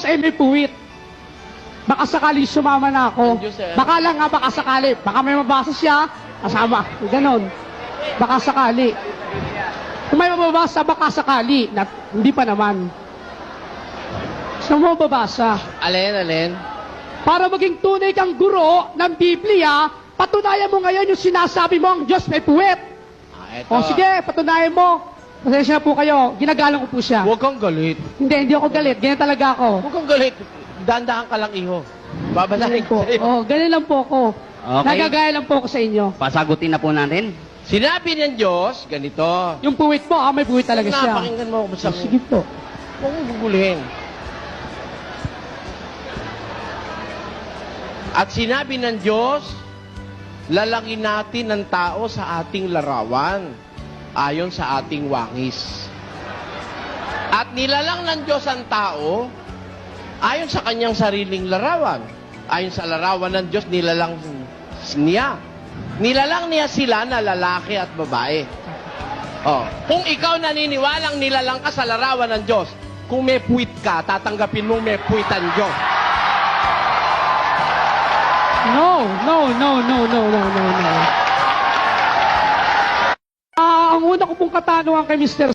Diyos ay may puwit. Baka sakaling sumama na ako. Baka lang nga, baka sakali. Baka may mabasa siya, kasama. Ganon. Baka sakali. Kung may mababasa, baka sakali. Na, hindi pa naman. Gusto mo mababasa? Alin, alin? Para maging tunay kang guro ng Biblia, patunayan mo ngayon yung sinasabi mo ang Diyos may puwet. Ah, eto. O sige, patunayan mo. Pasensya na po kayo. Ginagalang ko po siya. Huwag kang galit. Hindi, hindi ako galit. Ganyan talaga ako. Huwag kang galit. Dandahan ka lang, iho. Babasahin Ganyan ko po. sa'yo. Oh, ganyan lang po ako. Okay. Nagagaya lang po ako sa inyo. Pasagutin na po natin. Sinabi ng Diyos, ganito. Yung puwit po, ah, may puwit talaga siya. Napakinggan mo ako sa... Sige po. Huwag mong guguluhin. At sinabi ng Diyos, lalangin natin ng tao sa ating larawan, ayon sa ating wangis. At nilalang ng Diyos ang tao, ayon sa kanyang sariling larawan. Ayon sa larawan ng Diyos, nilalang niya. Nilalang niya sila na lalaki at babae. Oh, kung ikaw naniniwalang nilalang ka sa larawan ng Diyos, kung may puwit ka, tatanggapin mong may puwit ang Diyos. No, no, no, no, no, no, no, una ko pong katanungan kay Mr.